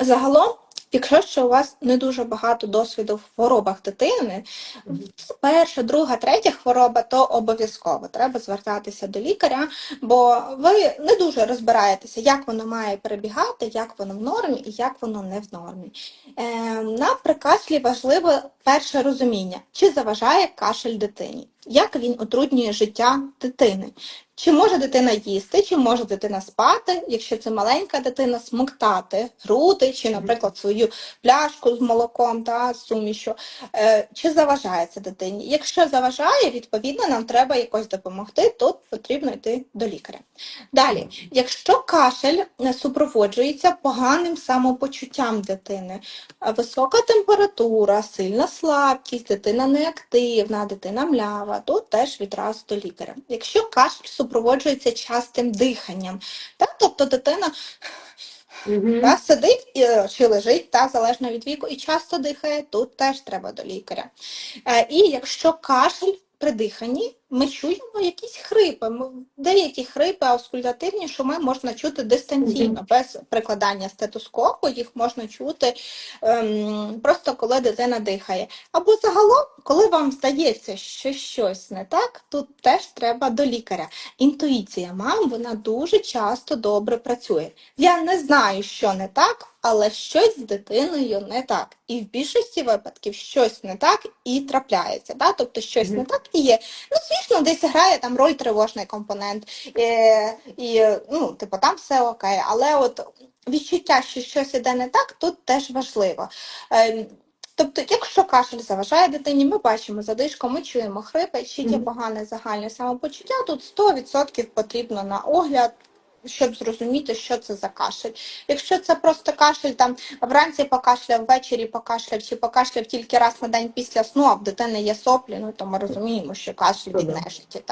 Загалом, якщо ще у вас не дуже багато досвіду в хворобах дитини, перша, друга, третя хвороба, то обов'язково треба звертатися до лікаря, бо ви не дуже розбираєтеся, як воно має перебігати, як воно в нормі і як воно не в нормі. Е, на прикашлі важливо перше розуміння, чи заважає кашель дитині, як він утруднює життя дитини. Чи може дитина їсти, чи може дитина спати, якщо це маленька дитина, смоктати груди, чи, наприклад, свою пляшку з молоком та з сумішю, Е, чи заважає це дитині? Якщо заважає, відповідно, нам треба якось допомогти, тут потрібно йти до лікаря. Далі, якщо кашель е, супроводжується поганим самопочуттям дитини, е, висока температура, сильна слабкість, дитина неактивна, дитина млява, тут теж відразу до лікаря. Якщо кашель супроводжується частим диханням, так, тобто дитина Мгм. та, сидить і, е, чи лежить, та, залежно від віку, і часто дихає, тут теж треба до лікаря. Е, і якщо кашель при диханні, ми чуємо якісь хрипи. Деякі хрипи аускультативні, що ми можна чути дистанційно, без прикладання стетоскопу, їх можна чути ем, просто коли дитина дихає. Або загалом, коли вам здається, що щось не так, тут теж треба до лікаря. Інтуїція мам, вона дуже часто добре працює. Я не знаю, що не так, але щось з дитиною не так. І в більшості випадків щось не так і трапляється. Да? Тобто щось Мгм. не так і є. Ну, звісно, десь грає там роль тривожний компонент. і, і, ну, типу, там все окей. Але от відчуття, що щось іде не так, тут теж важливо. Ем, Тобто, якщо кашель заважає дитині, ми бачимо задишку, ми чуємо хрипи, чи є погане загальне самопочуття, тут 100% потрібно на огляд, щоб зрозуміти, що це за кашель. Якщо це просто кашель, там вранці покашляв, ввечері покашляв, чи покашляв тільки раз на день після сну, а в дитини є соплі, ну то ми розуміємо, що кашель від нежиті.